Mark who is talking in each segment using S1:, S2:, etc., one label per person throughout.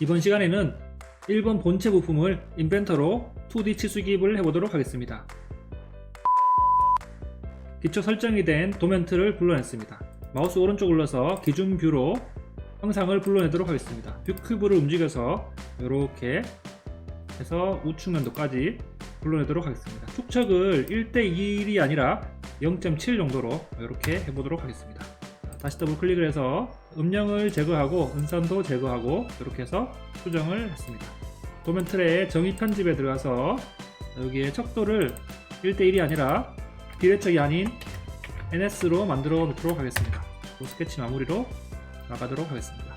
S1: 이번 시간에는 1번 본체 부품을 인벤터로 2D 치수 기입을 해보도록 하겠습니다. 기초 설정이 된 도면트를 불러냈습니다. 마우스 오른쪽 눌러서 기준 뷰로 형상을 불러내도록 하겠습니다. 뷰 큐브를 움직여서 이렇게 해서 우측 면도까지 불러내도록 하겠습니다. 축척을 1대 1이 아니라 0.7 정도로 이렇게 해보도록 하겠습니다. 자, 다시 더블 클릭을 해서 음영을 제거하고 음선도 제거하고 이렇게 해서 수정을 했습니다. 도면 틀의 정의 편집에 들어가서 여기에 척도를 1대1이 아니라 비례척이 아닌 NS로 만들어 놓도록 하겠습니다. 그 스케치 마무리로 나가도록 하겠습니다.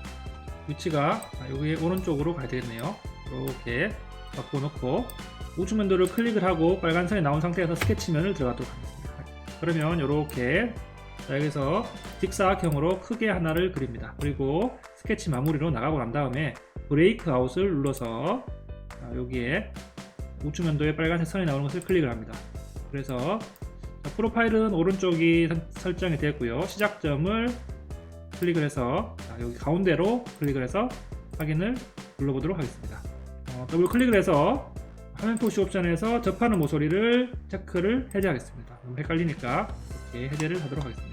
S1: 위치가 여기 오른쪽으로 가야 되겠네요. 이렇게 바꿔놓고 우측면도를 클릭을 하고 빨간 선이 나온 상태에서 스케치면을 들어가도록 하겠습니다. 그러면 이렇게 자, 여기서 직사각형으로 크게 하나를 그립니다. 그리고 스케치 마무리로 나가고 난 다음에 브레이크 아웃을 눌러서 자, 여기에 우측 면도에 빨간색 선이 나오는 것을 클릭을 합니다. 그래서 자, 프로파일은 오른쪽이 선- 설정이 되었고요. 시작점을 클릭을 해서 자, 여기 가운데로 클릭을 해서 확인을 눌러보도록 하겠습니다. 어, 더블 클릭을 해서 화면 표시 옵션에서 접하는 모서리를 체크를 해제하겠습니다. 너무 헷갈리니까 이렇게 해제를 하도록 하겠습니다.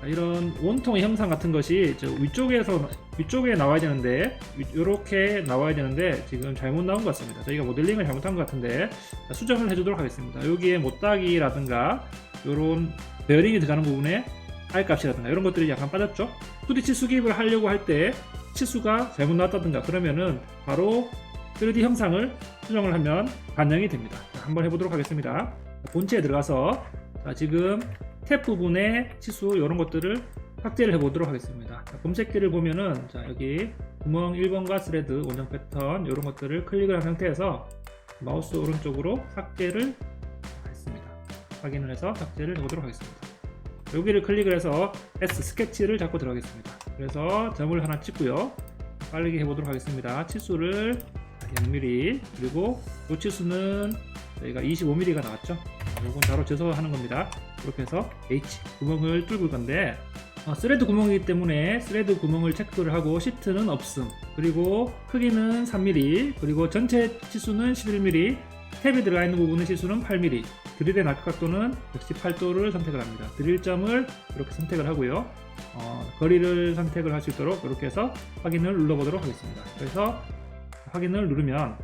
S1: 자, 이런 원통의 형상 같은 것이 저 위쪽에서 위쪽에 나와야 되는데 이렇게 나와야 되는데 지금 잘못 나온 것 같습니다. 저희가 모델링을 잘못한 것 같은데 자, 수정을 해주도록 하겠습니다. 여기에 못따기라든가 이런 베어링이 들어가는 부분에 R 값이라든가 이런 것들이 약간 빠졌죠. 2D 치수 기입을 하려고 할 때 치수가 잘못 나왔다든가 그러면은 바로 3D 형상을 수정을 하면 반영이 됩니다. 자, 한번 해보도록 하겠습니다. 본체에 들어가서 자, 지금 탭 부분의 치수 이런 것들을 삭제를 해보도록 하겠습니다. 자, 검색기를 보면은 자, 여기 구멍 1번과 스레드, 원형 패턴 이런 것들을 클릭을 한 상태에서 마우스 오른쪽으로 삭제를 했습니다. 확인을 해서 삭제를 해보도록 하겠습니다. 여기를 클릭을 해서 S 스케치를 잡고 들어가겠습니다. 그래서 점을 하나 찍고요. 빠르게 해보도록 하겠습니다. 치수를 0mm 그리고 이 치수는 저희가 25mm가 나왔죠. 이건 바로 제소하는 겁니다. 이렇게 해서 H 구멍을 뚫을 건데 어, 스레드 구멍이기 때문에 스레드 구멍을 체크를 하고 시트는 없음 그리고 크기는 3mm 그리고 전체 치수는 11mm 탭에 들어가 있는 부분의 시수는 8mm 드릴의 낙 각도는 118도를 선택을 합니다. 드릴점을 이렇게 선택을 하고요. 어, 거리를 선택을 할 수 있도록 이렇게 해서 확인을 눌러보도록 하겠습니다. 그래서 확인을 누르면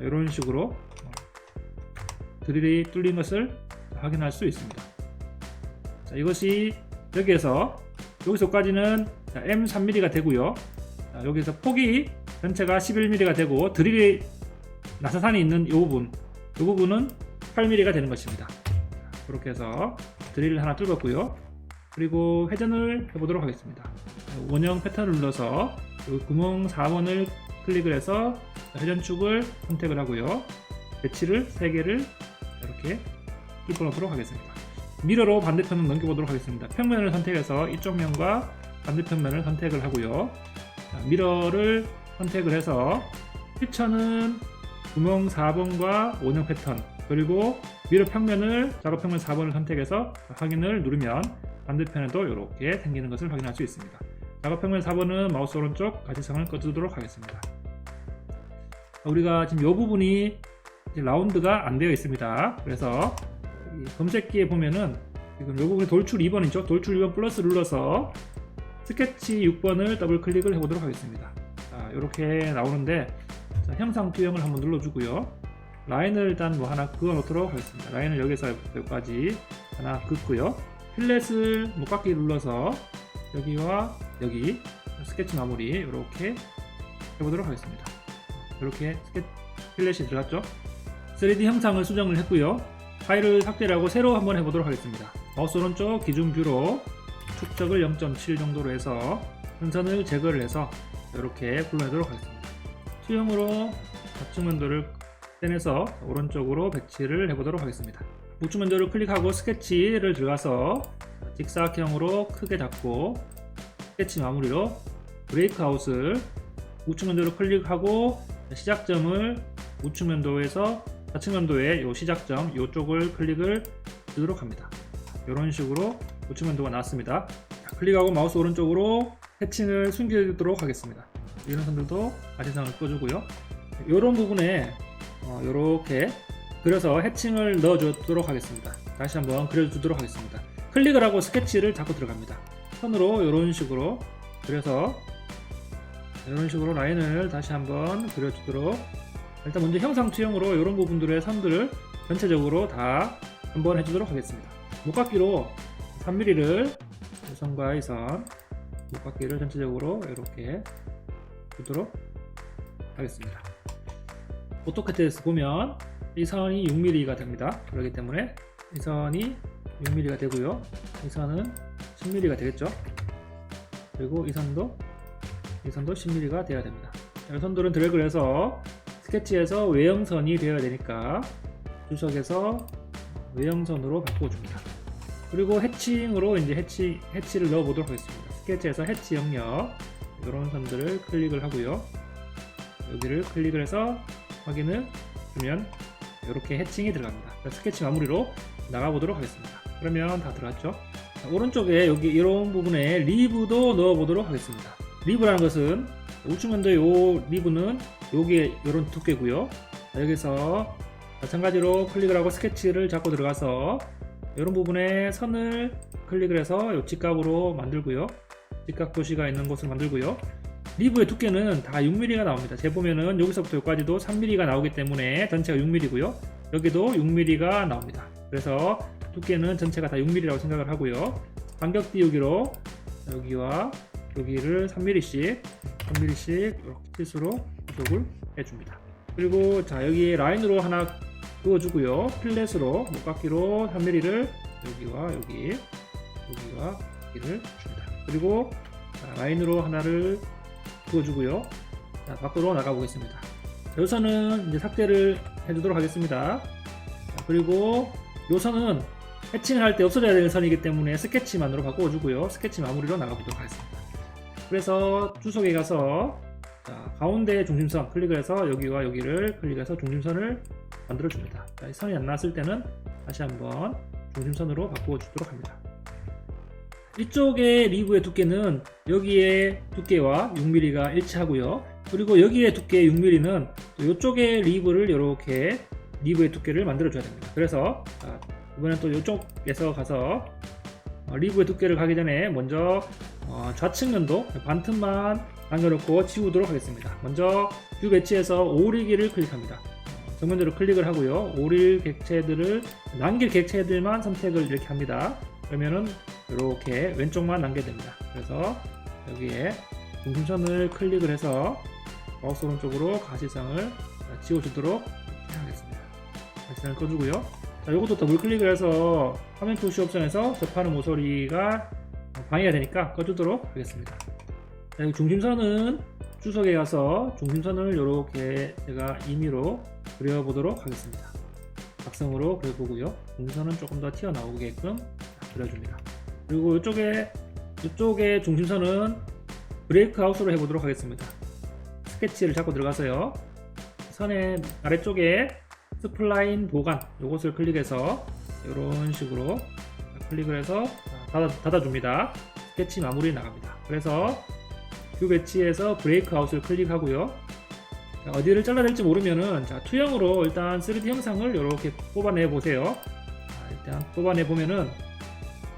S1: 이런 식으로 어, 드릴이 뚫린 것을 확인할 수 있습니다. 자, 이것이 여기에서 여기서까지는 자, M3mm가 되고요. 자, 여기서 폭이 전체가 11mm가 되고 드릴이 나사산이 있는 이 부분, 이 부분은 8mm가 되는 것입니다. 자, 그렇게 해서 드릴을 하나 뚫었고요. 그리고 회전을 해보도록 하겠습니다. 원형 패턴을 눌러서 이 구멍 4번을 클릭을 해서 회전축을 선택을 하고요. 배치를 3개를 이렇게 뚫어 놓도록 하겠습니다. 미러로 반대편을 넘겨보도록 하겠습니다. 평면을 선택해서 이쪽 면과 반대편 면을 선택을 하고요. 자, 미러를 선택을 해서 휘처는 구멍 4번과 원형 패턴 그리고 미러 평면을 작업 평면 4번을 선택해서 확인을 누르면 반대편에도 이렇게 생기는 것을 확인할 수 있습니다. 작업 평면 4번은 마우스 오른쪽 가시성을 꺼주도록 하겠습니다. 우리가 지금 이 부분이 라운드가 안 되어 있습니다. 그래서 이 검색기에 보면은 지금 이 부분이 돌출 2번이죠. 돌출 2번 플러스 눌러서 스케치 6번을 더블 클릭을 해보도록 하겠습니다. 자, 이렇게 나오는데 자, 형상 투영을 한번 눌러주고요. 라인을 일단 뭐 하나 그어 놓도록 하겠습니다. 라인을 여기서 여기까지 하나 긋고요. 필렛을 목깎이 눌러서 여기와 여기 스케치 마무리 이렇게 해보도록 하겠습니다. 이렇게 스케 필렛이 들어갔죠. 3D 형상을 수정을 했고요. 파일을 삭제를 하고 새로 한번 해보도록 하겠습니다. 마우스 오른쪽 기준 뷰로 축적을 0.7 정도로 해서 선선을 제거를 해서 이렇게 불러내도록 하겠습니다. 수영으로 좌측 면도를 떼내서 오른쪽으로 배치를 해보도록 하겠습니다. 우측 면도를 클릭하고 스케치를 들어가서 직사각형으로 크게 잡고 스케치 마무리로 브레이크 아웃을 우측 면도를 클릭하고 시작점을 우측 면도에서 좌측 면도의 요 시작점 이쪽을 클릭을 주도록 합니다. 이런 식으로 우측 면도가 나왔습니다. 자, 클릭하고 마우스 오른쪽으로 해칭을 숨기도록 하겠습니다. 이런 선들도 가시상을 꺼주고요. 이런 부분에 이렇게 그려서 해칭을 넣어주도록 하겠습니다. 다시 한번 그려주도록 하겠습니다. 클릭을 하고 스케치를 잡고 들어갑니다. 선으로 이런 식으로 그려서 이런 식으로 라인을 다시 한번 그려주도록 일단 먼저 형상 투영으로 이런 부분들의 선들을 전체적으로 다 한번 해주도록 하겠습니다. 목깎이로 3mm를 선과 이 선, 목깎이를 전체적으로 이렇게 주도록 하겠습니다. 오토카트에서 보면 이 선이 6mm가 됩니다. 그렇기 때문에 이 선이 6mm가 되고요. 이 선은 10mm가 되겠죠. 그리고 이 선도 이 선도 10mm가 되어야 됩니다. 이 선들은 드래그를 해서 스케치에서 외형선이 되어야 되니까 주석에서 외형선으로 바꿔줍니다. 그리고 해칭으로 이제 해치, 해치를 넣어 보도록 하겠습니다. 스케치에서 해치 영역 이런 선들을 클릭을 하고요. 여기를 클릭을 해서 확인을 주면 이렇게 해칭이 들어갑니다. 스케치 마무리로 나가보도록 하겠습니다. 그러면 다 들어갔죠? 자, 오른쪽에 여기 이런 부분에 리브도 넣어보도록 하겠습니다. 리브라는 것은 우측면도의 요 리브는 여기에 이런 두께고요. 자, 여기서 마찬가지로 클릭을 하고 스케치를 잡고 들어가서 이런 부분에 선을 클릭을 해서 요 직각으로 만들고요. 직각 표시가 있는 곳을 만들고요. 리브의 두께는 다 6mm가 나옵니다. 재보면은 여기서부터 여기까지도 3mm가 나오기 때문에 전체가 6mm고요. 여기도 6mm가 나옵니다. 그래서 두께는 전체가 다 6mm라고 생각을 하고요. 간격 띄우기로 여기와 여기를 3mm씩 3mm씩 이렇게 실수로 구속을 해줍니다. 그리고 자 여기 라인으로 하나 그어주고요. 필렛으로 목깎이로 3mm를 여기와 여기 여기와 여기를 줍니다. 그리고 자, 라인으로 하나를 그어주고요. 자, 밖으로 나가보겠습니다. 여기서는 이제 삭제를 해주도록 하겠습니다. 자, 그리고 요 선은 해칭을 할 때 없어져야 되는 선이기 때문에 스케치만으로 바꿔주고요. 스케치 마무리로 나가보도록 하겠습니다. 그래서 주석에 가서 자, 가운데 중심선 클릭을 해서 여기와 여기를 클릭해서 중심선을 만들어 줍니다. 선이 안 나왔을 때는 다시 한번 중심선으로 바꾸어 주도록 합니다. 이쪽의 리브의 두께는 여기의 두께와 6mm가 일치하고요. 그리고 여기의 두께 6mm는 이쪽의 리브를 이렇게 리브의 두께를 만들어 줘야 됩니다. 그래서 자, 이번엔 또 이쪽에서 가서 어, 리브의 두께를 가기 전에 먼저 어, 좌측면도 반틈만 남겨놓고 지우도록 하겠습니다. 먼저 뷰 배치에서 오리기를 클릭합니다. 어, 정면으로 클릭을 하고요. 오릴 객체들을 남길 객체들만 선택을 이렇게 합니다. 그러면은 이렇게 왼쪽만 남게 됩니다. 그래서 여기에 중심선을 클릭을 해서 마우스 오른쪽으로 가시상을 지워주도록 하겠습니다. 가시상을 꺼주고요. 자, 이것도 더블 클릭을 해서 화면 표시 옵션에서 접하는 모서리가 방해가 되니까 꺼주도록 하겠습니다. 중심선은 주석에 가서 중심선을 이렇게 제가 임의로 그려보도록 하겠습니다. 각성으로 그려보고요. 중심선은 조금 더 튀어나오게끔 그려줍니다. 그리고 이쪽에 이쪽에 중심선은 브레이크 아웃으로 해보도록 하겠습니다. 스케치를 잡고 들어가서요. 선의 아래쪽에 스플라인 보관 이것을 클릭해서 이런 식으로 클릭을 해서 닫아, 닫아줍니다. 스케치 마무리 나갑니다. 그래서 뷰 배치에서 브레이크 아웃을 클릭하고요. 자, 어디를 잘라야 될지 모르면은 자, 투영으로 일단 3D 형상을 이렇게 뽑아내 보세요. 자, 일단 뽑아내 보면은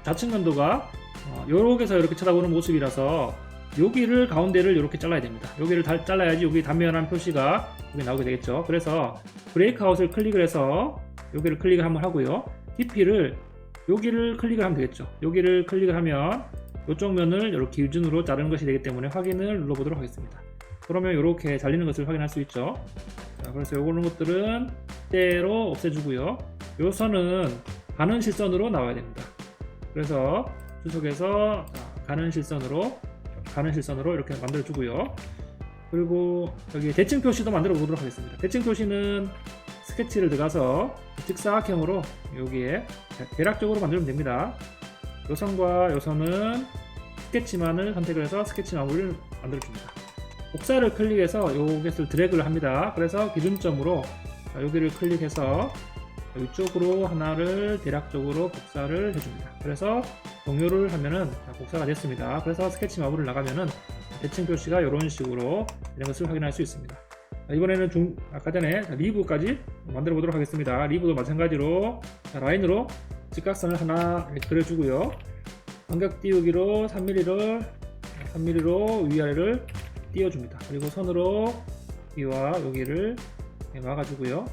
S1: 좌측 면도가 어, 요렇게서 이렇게 쳐다보는 모습이라서 여기를 가운데를 이렇게 잘라야 됩니다. 여기를 다 잘라야지 여기 단면한 표시가 여기 나오게 되겠죠. 그래서 브레이크 아웃을 클릭을 해서 여기를 클릭을 한번 하고요. DP를 여기를 클릭을 하면 되겠죠. 여기를 클릭을 하면 이쪽 면을 이렇게 기준으로 자르는 것이 되기 때문에 확인을 눌러보도록 하겠습니다. 그러면 이렇게 잘리는 것을 확인할 수 있죠. 자, 그래서 요거는 것들은 때로 없애주고요. 요 선은 가는 실선으로 나와야 됩니다. 그래서 주석에서 가는 실선으로 가는 실선으로 이렇게 만들어 주고요. 그리고 여기 대칭 표시도 만들어 보도록 하겠습니다. 대칭 표시는 스케치를 들어가서 직사각형으로 여기에 대략적으로 만들면 됩니다. 요선과 요선은 스케치만을 선택을 해서 스케치 마무리를 만들어 줍니다. 복사를 클릭해서 요것을 드래그를 합니다. 그래서 기준점으로 여기를 클릭해서 이쪽으로 하나를 대략적으로 복사를 해줍니다. 그래서 종료를 하면은 자, 복사가 됐습니다. 그래서 스케치 마블을 나가면은 대칭 표시가 이런 식으로 이런 것을 확인할 수 있습니다. 자, 이번에는 중, 아까 전에 자, 리브까지 만들어 보도록 하겠습니다. 리브도 마찬가지로 자, 라인으로 직각선을 하나 그려주고요. 간격 띄우기로 3mm를 3mm로 위아래를 띄워줍니다. 그리고 선으로 여기와 여기를 이렇게 막아주고요.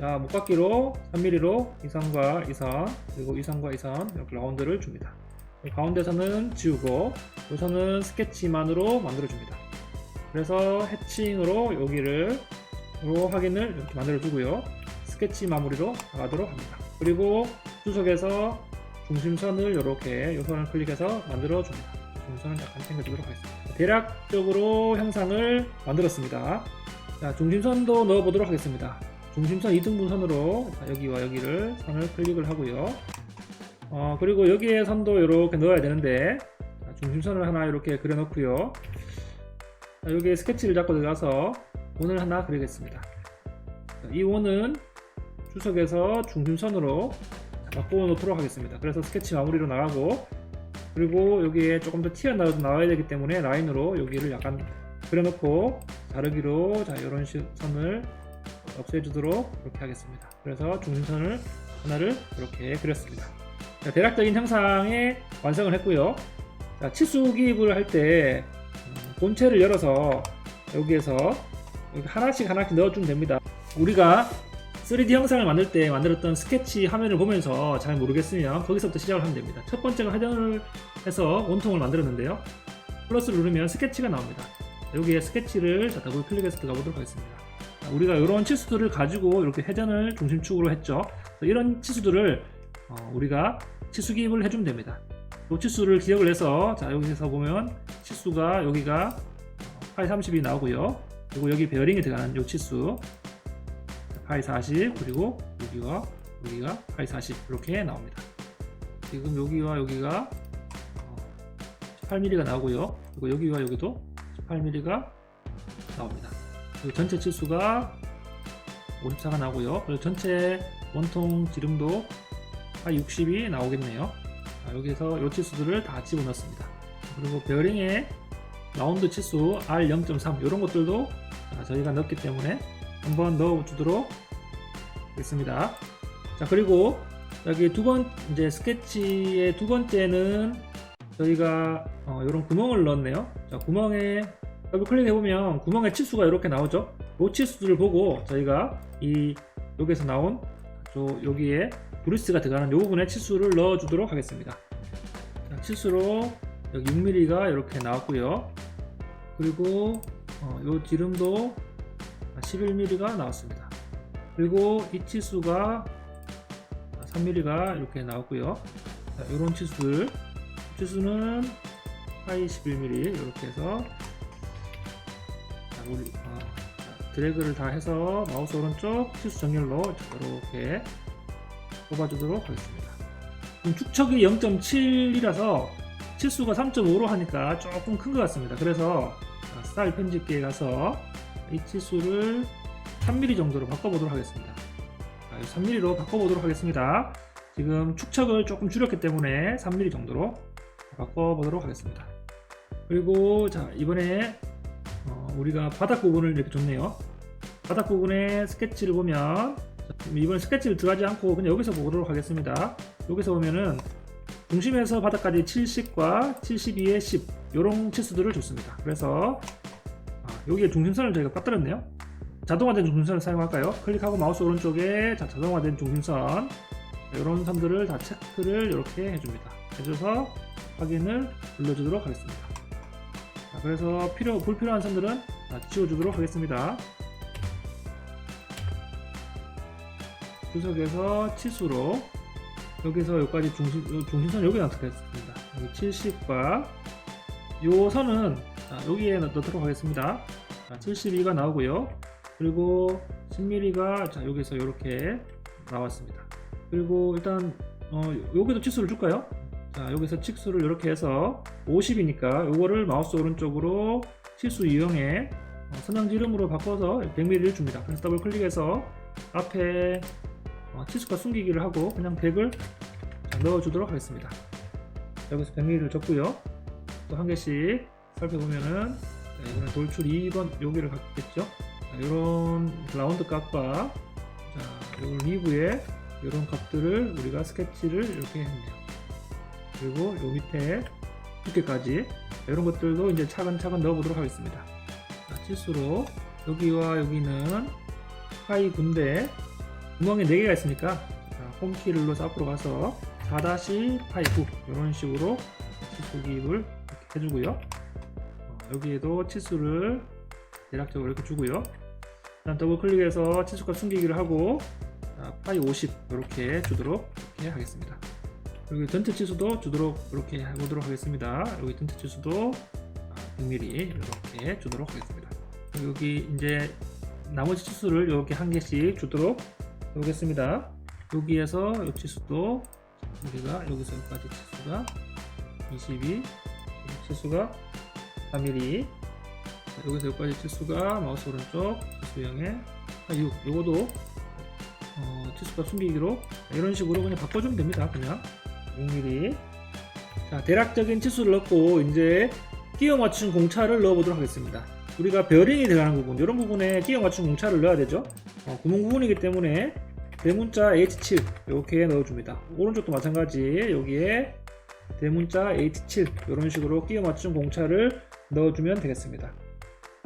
S1: 자, 목깎이로 3mm로 이선과 이선, 그리고 이선과 이선 이렇게 라운드를 줍니다. 가운데선은 지우고, 이 선은 스케치만으로 만들어줍니다. 그래서 해칭으로 여기를 로 확인을 이렇게 만들어주고요. 스케치 마무리로 나가도록 합니다. 그리고 주석에서 중심선을 이렇게 이 선을 클릭해서 만들어줍니다. 중심선을 약간 당겨주도록 하겠습니다. 대략적으로 형상을 만들었습니다. 자, 중심선도 넣어보도록 하겠습니다. 중심선 2등분 선으로 자, 여기와 여기를 선을 클릭을 하고요. 어, 그리고 여기에 선도 이렇게 넣어야 되는데 자, 중심선을 하나 이렇게 그려놓고요. 자, 여기에 스케치를 잡고 들어가서 원을 하나 그리겠습니다. 자, 이 원은 주석에서 중심선으로 바꿔 놓도록 하겠습니다. 그래서 스케치 마무리로 나가고 그리고 여기에 조금 더 튀어나와야 나와야 되기 때문에 라인으로 여기를 약간 그려놓고 자르기로 자 이런 식 선을 없애주도록 이렇게 하겠습니다. 그래서 중심선을 하나를 이렇게 그렸습니다. 자, 대략적인 형상의 완성을 했고요. 자, 치수 기입을 할 때 본체를 열어서 여기에서 여기 하나씩 하나씩 넣어주면 됩니다. 우리가 3D 형상을 만들 때 만들었던 스케치 화면을 보면서 잘 모르겠으면 거기서부터 시작을 하면 됩니다. 첫 번째가 회전을 해서 원통을 만들었는데요. 플러스를 누르면 스케치가 나옵니다. 여기에 스케치를 자, 더블 클릭해서 들어가 보도록 하겠습니다. 자, 우리가 이런 치수들을 가지고 이렇게 회전을 중심축으로 했죠. 이런 치수들을 어, 우리가 치수 기입을 해주면 됩니다. 이 치수를 기억을 해서 자 여기서 보면 치수가 여기가 파이 30이 나오고요. 그리고 여기 베어링이 들어가는 이 치수 파이 40 그리고 여기와 여기가 파이 40 이렇게 나옵니다. 지금 여기와 여기가 18mm가 나오고요. 그리고 여기와 여기도 18mm가 나옵니다. 그리고 전체 치수가 54가 나오고요. 그리고 전체 원통 지름도 파이 60이 나오겠네요. 자, 여기서 이 치수들을 다 집어넣습니다. 그리고 베어링의 라운드 치수 R0.3 이런 것들도 자, 저희가 넣었기 때문에 한번 넣어주도록 하겠습니다. 자 그리고 여기 두 번 이제 스케치의 두 번째는 저희가 어, 이런 구멍을 넣었네요. 자 구멍에 더블 클릭해 보면 구멍의 치수가 이렇게 나오죠. 이 치수들을 보고 저희가 이 여기서 나온 저 여기에 브루스가 들어가는 이 부분에 치수를 넣어주도록 하겠습니다. 자, 치수로 여기 6mm가 이렇게 나왔고요. 그리고 어, 이 지름도 11mm가 나왔습니다. 그리고 이 치수가 3mm가 이렇게 나왔고요. 자, 이런 치수들 치수는 파이 11mm 이렇게 해서 자, 우리, 아, 자, 드래그를 다 해서 마우스 오른쪽 치수 정렬로 이렇게 뽑아주도록 하겠습니다. 지금 축척이 0.7이라서 치수가 3.5로 하니까 조금 큰 것 같습니다. 그래서 자, 스타일 편집기에 가서 이 치수를 3mm 정도로 바꿔보도록 하겠습니다. 자, 3mm로 바꿔보도록 하겠습니다. 지금 축척을 조금 줄였기 때문에 3mm 정도로 바꿔보도록 하겠습니다. 그리고 자 이번에 어, 우리가 바닥 부분을 이렇게 줬네요. 바닥 부분에 스케치를 보면 자, 이번 스케치를 들어가지 않고 그냥 여기서 보도록 하겠습니다. 여기서 보면은 중심에서 바닥까지 70과 72의 10 이런 치수들을 줬습니다. 그래서 아, 여기에 중심선을 저희가 빠뜨렸네요. 자동화된 중심선을 사용할까요? 클릭하고 마우스 오른쪽에 자, 자동화된 중심선 이런 선들을 다 체크를 이렇게 해줍니다. 해줘서 확인을 눌러주도록 하겠습니다. 자, 그래서 필요 불필요한 선들은 다 지워주도록 하겠습니다. 주석에서 치수로 여기서 여기까지 중심, 중심선 여기 놔두겠습니다. 여기 70과 요 선은 자, 여기에 넣도록 하겠습니다. 자, 72가 나오고요. 그리고 10mm가 자, 여기서 이렇게 나왔습니다. 그리고 일단 어, 여기도 치수를 줄까요? 자, 여기서 치수를 이렇게 해서 50이니까 요거를 마우스 오른쪽으로 치수 이용해 어, 선형 지름으로 바꿔서 100mm를 줍니다. 그래서 더블 클릭해서 앞에 어, 치수가 숨기기를 하고 그냥 100을 넣어주도록 하겠습니다. 여기서 100mm를 줬고요. 또 한 개씩 살펴보면은 자, 이번에 돌출 2번 여기를 갖겠죠. 이런 라운드 값과 자, 요 리브의 이런 값들을 우리가 스케치를 이렇게 했네요. 그리고 요 밑에 두께까지 이런 것들도 이제 차근차근 넣어보도록 하겠습니다. 자, 치수로 여기와 여기는 파이 군데 구멍이 4개가 있으니까 자, 홈키를 눌러서 앞으로 가서 4-파이 9 이런 식으로 이렇게 해주고요. 어, 여기에도 치수를 대략적으로 이렇게 주고요. 다음 더블 클릭해서 치수값 숨기기를 하고 자, 파이 50 이렇게 주도록 이렇게 하겠습니다. 여기 전체 치수도 주도록 이렇게 해보도록 하겠습니다. 여기 전체 치수도 100mm 이렇게 주도록 하겠습니다. 여기 이제 나머지 치수를 이렇게 한 개씩 주도록 해보겠습니다. 여기에서 이 치수도 우리가 여기서 여기까지 치수가 22, 치수가 3mm, 여기서 여기까지 치수가 마우스 오른쪽 치수형의 6. 요거도 어, 치수값 숨기기로 이런 식으로 그냥 바꿔주면 됩니다. 그냥 6mm. 자, 대략적인 치수를 넣고 이제 끼워 맞춘 공차를 넣어보도록 하겠습니다. 우리가 베어링이 들어가는 부분, 이런 부분에 끼워 맞춘 공차를 넣어야 되죠. 어, 구멍 부분이기 때문에 대문자 H7 이렇게 넣어줍니다. 오른쪽도 마찬가지 여기에 대문자 H7 이런 식으로 끼워 맞춘 공차를 넣어주면 되겠습니다.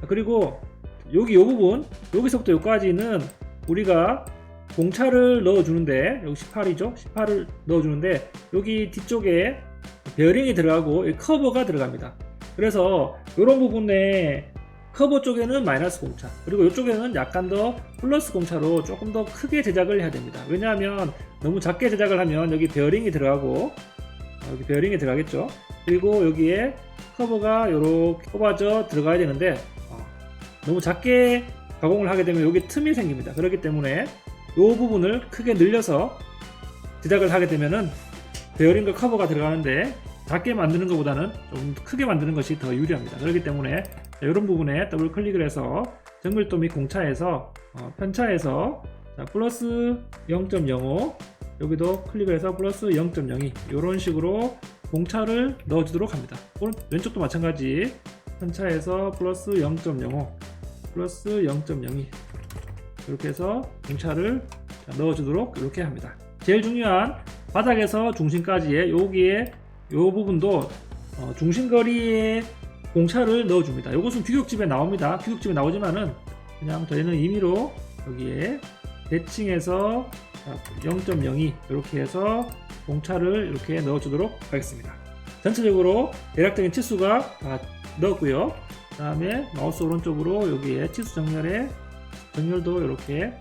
S1: 자, 그리고 여기 이 부분, 여기서부터 여기까지는 우리가 공차를 넣어주는데 여기 18이죠? 18을 넣어주는데 여기 뒤쪽에 베어링이 들어가고 이 커버가 들어갑니다. 그래서 이런 부분에 커버 쪽에는 마이너스 공차 그리고 이쪽에는 약간 더 플러스 공차로 조금 더 크게 제작을 해야 됩니다. 왜냐하면 너무 작게 제작을 하면 여기 베어링이 들어가고 어, 여기 베어링이 들어가겠죠. 그리고 여기에 커버가 이렇게 꼽아져 들어가야 되는데 어, 너무 작게 가공을 하게 되면 여기 틈이 생깁니다. 그렇기 때문에 이 부분을 크게 늘려서 제작을 하게 되면은 베어링과 커버가 들어가는데 작게 만드는 것보다는 좀 크게 만드는 것이 더 유리합니다. 그렇기 때문에 이런 부분에 더블 클릭을 해서 정밀도 및 공차에서 어, 편차에서 자, 플러스 0.05 여기도 클릭을 해서 플러스 0.02 이런 식으로 공차를 넣어주도록 합니다. 오른, 왼쪽도 마찬가지 편차에서 플러스 0.05 플러스 0.02 이렇게 해서 공차를 자, 넣어주도록 이렇게 합니다. 제일 중요한 바닥에서 중심까지의 여기에 이 부분도 어, 중심거리에 공차를 넣어줍니다. 이것은 규격집에 나옵니다. 규격집에 나오지만은 그냥 저희는 임의로 여기에 대칭해서 0.02 이렇게 해서 공차를 이렇게 넣어주도록 하겠습니다. 전체적으로 대략적인 치수가 다 넣었고요. 그 다음에 마우스 오른쪽으로 여기에 치수 정렬에 정렬도 이렇게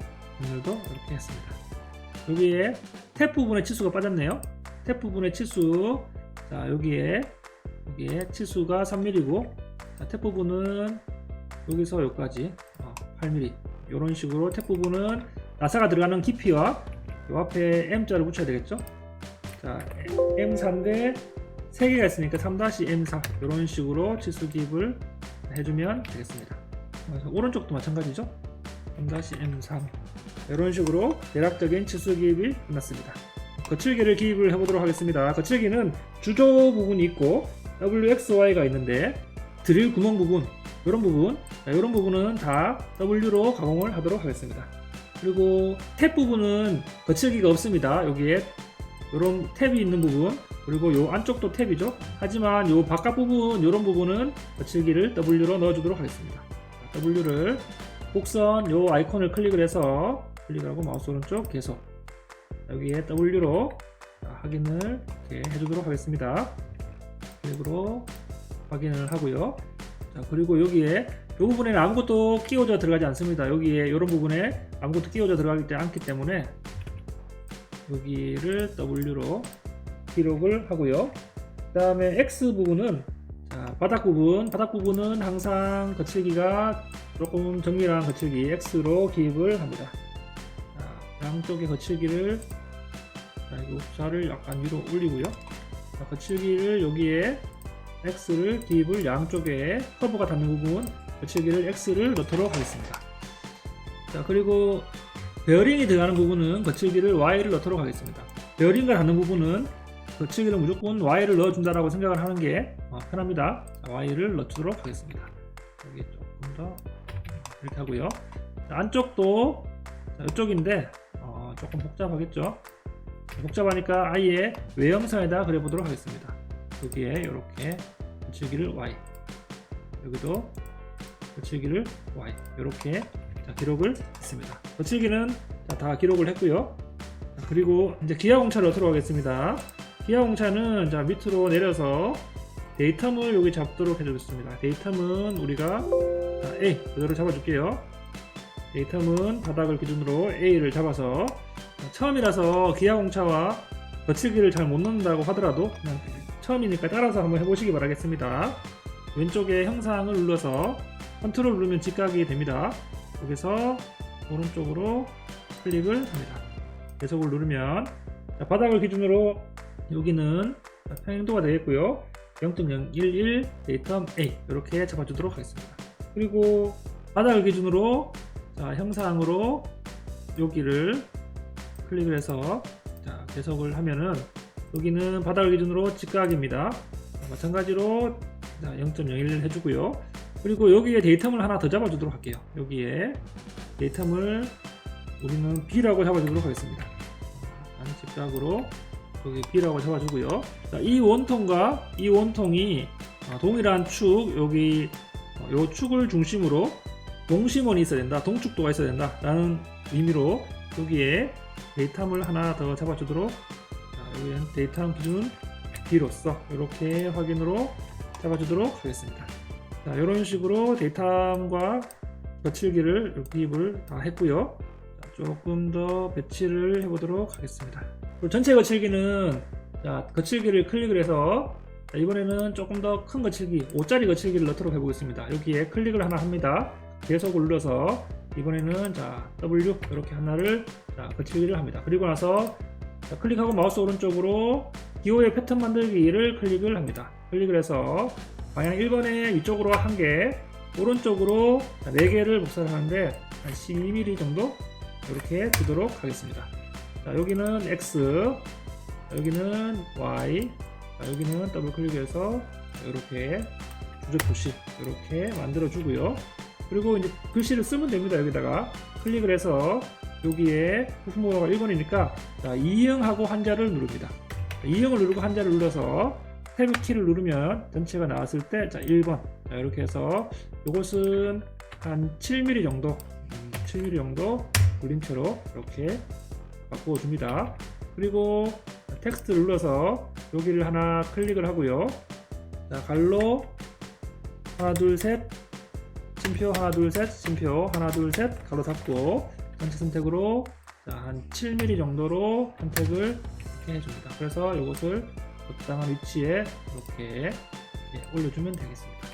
S1: 정렬도 이렇게 했습니다. 여기에 탭 부분의 치수가 빠졌네요. 탭 부분의 치수 자 여기에 여기에 치수가 3mm고 자, 탭 부분은 여기서 여기까지 어, 8mm 이런 식으로 탭 부분은 나사가 들어가는 깊이와 요 앞에 M자를 붙여야 되겠죠. 자 M3대 3개가 있으니까 3-M4 이런 식으로 치수 기입을 해주면 되겠습니다. 오른쪽도 마찬가지죠. 3-M3 이런 식으로 대략적인 치수 기입이 끝났습니다. 거칠기를 기입을 해보도록 하겠습니다. 거칠기는 주조 부분이 있고 WXY가 있는데 드릴 구멍 부분 이런 부분 이런 부분은 다 W로 가공을 하도록 하겠습니다. 그리고 탭 부분은 거칠기가 없습니다. 여기에 이런 탭이 있는 부분 그리고 요 안쪽도 탭이죠. 하지만 요 바깥 부분 이런 부분은 거칠기를 W로 넣어주도록 하겠습니다. W를 곡선 요 아이콘을 클릭을 해서 클릭하고 마우스 오른쪽 계속 여기에 W로 확인을 이렇게 해주도록 하겠습니다. 클릭으로 확인을 하고요. 자, 그리고 여기에 이 부분에는 아무것도 끼워져 들어가지 않습니다. 여기에 이런 부분에 아무것도 끼워져 들어가지 않기 때문에 여기를 W로 기록을 하고요. 그 다음에 X 부분은 자, 바닥 부분, 바닥 부분은 항상 거칠기가 조금 정밀한 거칠기 X로 기입을 합니다. 자, 양쪽의 거칠기를 자, 이 옵샤를 약간 위로 올리고요. 자, 거칠기를 여기에 X를 기입을 양쪽에 커브가 닿는 부분 거칠기를 X를 넣도록 하겠습니다. 자 그리고 베어링이 들어가는 부분은 거칠기를 Y를 넣도록 하겠습니다. 베어링과 닿는 부분은 거칠기는 무조건 Y를 넣어준다라고 생각을 하는 게 어, 편합니다. 자, Y를 넣도록 하겠습니다. 여기 조금 더 이렇게 하고요. 자, 안쪽도 자, 이쪽인데 어, 조금 복잡하겠죠. 복잡하니까 아예 외형선에다 그려보도록 하겠습니다. 여기에 이렇게 거칠기를 Y 여기도 거칠기를 Y 이렇게 자, 기록을 했습니다. 거칠기는 자, 다 기록을 했고요. 자, 그리고 이제 기하공차를 넣도록 하겠습니다. 기하공차는 자 밑으로 내려서 데이텀을 여기 잡도록 해주겠습니다. 데이텀은 우리가 자, A 그대로 잡아줄게요. 데이텀은 바닥을 기준으로 A를 잡아서 자, 처음이라서 기하공차와 거칠기를 잘 못 넣는다고 하더라도 그냥 처음이니까 따라서 한번 해보시기 바라겠습니다. 왼쪽에 형상을 눌러서 컨트롤 누르면 직각이 됩니다. 여기서 오른쪽으로 클릭을 합니다. 계속을 누르면 자, 바닥을 기준으로 여기는 자, 평행도가 되겠고요. 0.011 데이텀 A 이렇게 잡아주도록 하겠습니다. 그리고 바닥을 기준으로 자, 형상으로 여기를 클릭을 해서 자, 계속을 하면은 여기는 바닥을 기준으로 직각입니다. 자, 마찬가지로 0.01 해주고요. 그리고 여기에 데이텀을 하나 더 잡아주도록 할게요. 여기에 데이텀을 우리는 B라고 잡아주도록 하겠습니다. 약간 직각으로 여기 B라고 잡아주고요. 자, 이 원통과 이 원통이 어, 동일한 축 여기 어, 요 축을 중심으로 동심원이 있어야 된다, 동축도가 있어야 된다 라는 의미로 여기에 데이텀을 하나 더 잡아주도록 자, 여기는 데이텀 기준 B로서 이렇게 확인으로 잡아주도록 하겠습니다. 자, 이런 식으로 데이텀과 거칠기를 이렇게 입을 다 했고요. 자, 조금 더 배치를 해보도록 하겠습니다. 전체 거칠기는 자, 거칠기를 클릭을 해서 자, 이번에는 조금 더 큰 거칠기, 5짜리 거칠기를 넣도록 해보겠습니다. 여기에 클릭을 하나 합니다. 계속을 눌러서 이번에는 자 W 이렇게 하나를 자, 거칠기를 합니다. 그리고 나서 자, 클릭하고 마우스 오른쪽으로 기호의 패턴 만들기를 클릭을 합니다. 클릭을 해서 방향 1번에 위쪽으로 한 개, 오른쪽으로 4개를 복사를 하는데 한 12mm 정도 이렇게 두도록 하겠습니다. 자, 여기는 X, 자, 여기는 Y, 자, 여기는 더블 클릭해서 이렇게 주적 표시 이렇게 만들어 주고요. 그리고 이제 글씨를 쓰면 됩니다. 여기다가 클릭을 해서 여기에 후보가 1번이니까 자, 2형하고 한자를 누릅니다. 2형을 누르고 한자를 눌러서 탭 키를 누르면 전체가 나왔을 때 자, 1번 자, 이렇게 해서 이것은 한 7mm 정도 음, 7mm 정도 굴림체로 이렇게 바꾸어 줍니다. 그리고 텍스트를 눌러서 여기를 하나 클릭을 하고요. 자, 갈로 하나 둘셋 침표 하나 둘셋 침표 하나 둘셋 가로 닫고 전체 선택으로 자, 한 7mm 정도로 선택을 이렇게 해줍니다. 그래서 이것을 적당한 위치에 이렇게 예, 올려주면 되겠습니다.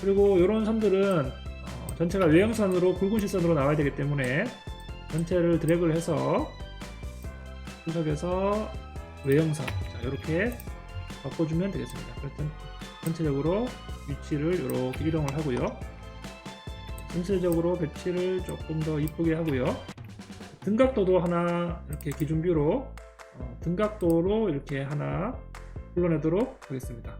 S1: 그리고 이런 선들은 어, 전체가 외형선으로 굵은 시선으로 나와야 되기 때문에 전체를 드래그를 해서 구석에서 외형선 자, 이렇게 바꿔주면 되겠습니다. 그랬더니 전체적으로 위치를 이렇게 이동을 하고요. 전체적으로 배치를 조금 더 이쁘게 하고요. 등각도도 하나 이렇게 기준뷰로 어, 등각도로 이렇게 하나 불러내도록 하겠습니다.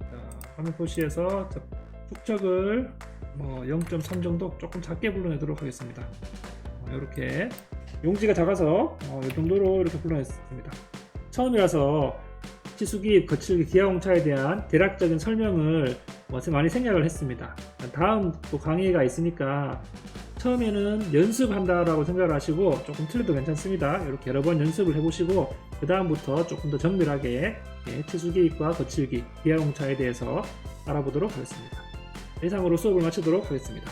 S1: 자, 화면 표시에서 저 축적을 뭐 0.3 정도 조금 작게 불러내도록 하겠습니다. 어, 이렇게 용지가 작아서 어, 이 정도로 이렇게 불러냈습니다. 처음이라서 치수기, 거칠기, 기하공차에 대한 대략적인 설명을 뭐 많이 생략을 했습니다. 다음 또 강의가 있으니까 처음에는 연습한다라고 생각을 하시고 조금 틀려도 괜찮습니다. 이렇게 여러 번 연습을 해보시고 그 다음부터 조금 더 정밀하게 예, 치수기과 거칠기, 기하공차에 대해서 알아보도록 하겠습니다. 이상으로 수업을 마치도록 하겠습니다.